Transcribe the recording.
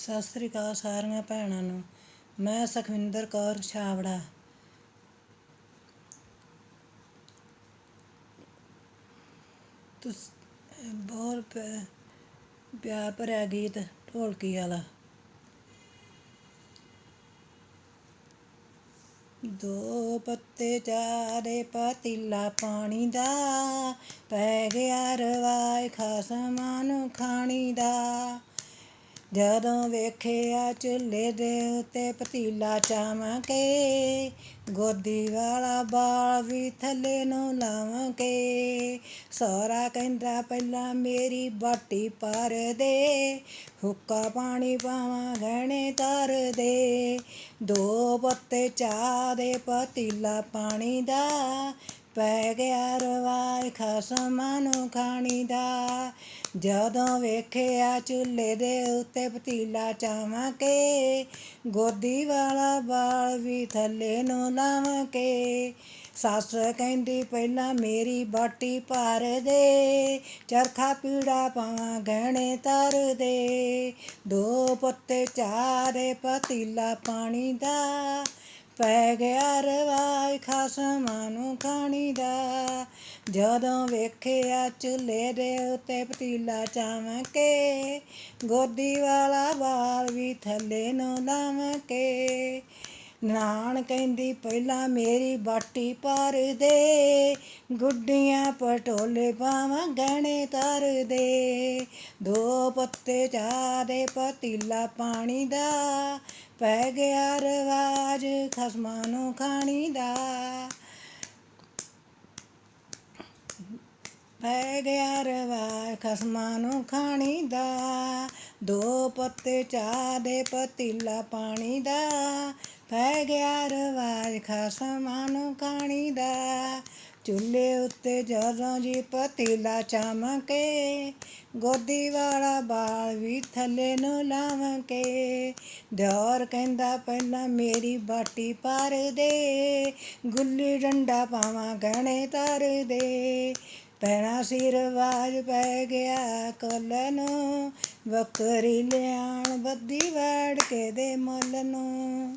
ਸਤਿ ਸ੍ਰੀ ਅਕਾਲ ਸਾਰੀਆਂ ਭੈਣਾਂ ਨੂੰ। ਮੈਂ ਸੁਖਵਿੰਦਰ ਕੌਰ ਛਾਵੜਾ ਤੁਸ ਬਹੁਤ ਪ- ਪਿਆਰ ਭਰਿਆ ਗੀਤ ਢੋਲਕੀ ਵਾਲਾ। ਦੋ ਪੱਤੇ ਚਾਰੇ ਪਤੀਲਾ ਪਾਣੀ ਦਾ, ਪੈ ਗਿਆ ਰਵਾਇ ਖਸਮਾਂ ਨੂੰ ਖਾਣੀ ਦਾ। ਜਦੋਂ ਵੇਖਿਆ ਚੁੱਲ੍ਹੇ ਦੇ ਉੱਤੇ ਪਤੀਲਾ ਚਾਵਾਂ ਕੇ ਗੋਦੀ ਵਾਲਾ ਬਾਲ ਵੀ ਥੱਲੇ ਨੂੰ ਲਾਵਾਂ ਕੇ ਕਹਿੰਦਾ, ਪਹਿਲਾਂ ਮੇਰੀ ਬਾਟੀ ਪਰ ਦੇ, ਹੁੱਕਾ ਪਾਣੀ ਪਾਵਾਂ, ਗਹਿਣੇ ਤਰ ਦੇ। ਦੋ ਪੱਤੇ ਚਾਹ ਦੇ ਪਤੀਲਾ ਪਾਣੀ ਦਾ ਪੈ ਗਿਆ ਰਵਾਇ ਖਸਮਾਂ ਨੂੰ ਖਾਣੀ ਦਾ। ਜਦੋਂ ਵੇਖਿਆ ਚੁੱਲ੍ਹੇ ਦੇ ਉੱਤੇ ਪਤੀਲਾ ਚਾਵਾਂ ਕੇ ਗੋਦੀ ਵਾਲਾ ਬਾਲ ਵੀ ਥੱਲੇ ਨੂੰ ਲਾਵਾਂ ਕੇ ਸੱਸ ਕਹਿੰਦੀ, ਪਹਿਲਾਂ ਮੇਰੀ ਬਾਟੀ ਭਰ ਦੇ, ਚਰਖਾ ਪੀੜਾ ਪਾਵਾਂ ਗਹਿਣੇ ਤਰ ਦੇ। ਦੋ ਪੁੱਤੇ ਚਾਰੇ ਪਤੀਲਾ ਪਾਣੀ ਦਾ ਪੈ ਗਿਆ ਰਵਾਇ ਖਸਮਾਂ ਨੂੰ ਖਾਣੀ ਦਾ। ਜਦੋਂ ਵੇਖਿਆ ਚੁੱਲ੍ਹੇ ਦੇ ਉੱਤੇ ਪਤੀਲਾ ਚਾਵਾਂ ਕੇ, ਗੋਦੀ ਵਾਲਾ ਬਾਲ ਵੀ ਥੱਲੇ ਨੂੰ ਲਾਵਾਂ ਕੇ ਨਾਨ ਕਹਿੰਦੀ, ਪਹਿਲਾਂ ਮੇਰੀ ਬਾਟੀ ਭਰ ਦੇ, ਗੁੱਡੀਆਂ ਪਟੋਲੇ ਪਾਵਾਂ, ਗਹਿਣੇ ਤਰ ਦੇ। ਦੋ ਪੱਤੇ ਚਾਹ ਦੇ ਪਤੀਲਾ ਪਾਣੀ ਦਾ, ਪੈ ਗਿਆ ਰਵਾਜ ਖਸਮਾਂ ਨੂੰ ਖਾਣੀ ਦਾ। ਪੈ ਗਿਆ ਰਵਾਜ ਖਸਮਾਂ ਨੂੰ ਖਾਣੀ ਦਾ। ਦੋ ਪੱਤੇ ਚਾਹ ਦੇ ਪਤੀਲਾ ਪਾਣੀ ਦਾ, ਪੈ ਗਿਆ ਰਵਾਜ ਖਸਮਾਂ ਨੂੰ ਖਾਣੀ ਦਾ। ਚੁੱਲ੍ਹੇ ਉੱਤੇ ਜਦੋਂ ਜੀ ਪਤੀਲਾ ਚਮਕੇ, ਗੋਦੀ ਵਾਲਾ ਬਾਲ ਵੀ ਥੱਲੇ ਨੂੰ ਲਾਵਾਂ ਕੇ ਦਿਓਰ ਕਹਿੰਦਾ, ਪਹਿਲਾਂ ਮੇਰੀ ਬਾਟੀ ਪਰ ਦੇ, ਗੁੱਲੀ ਡੰਡਾ ਪਾਵਾਂ ਗਹਿਣੇ ਤਰ ਦੇ। ਪੈਣਾ ਸਿਰ ਵਾਜ ਪੈ ਗਿਆ ਕੋਲ ਨੂੰ ਬੱਕਰੀ ਲਿਆਣ ਬੱਦੀ ਵੜ ਕੇ ਦੇ ਮੁੱਲ ਨੂੰ।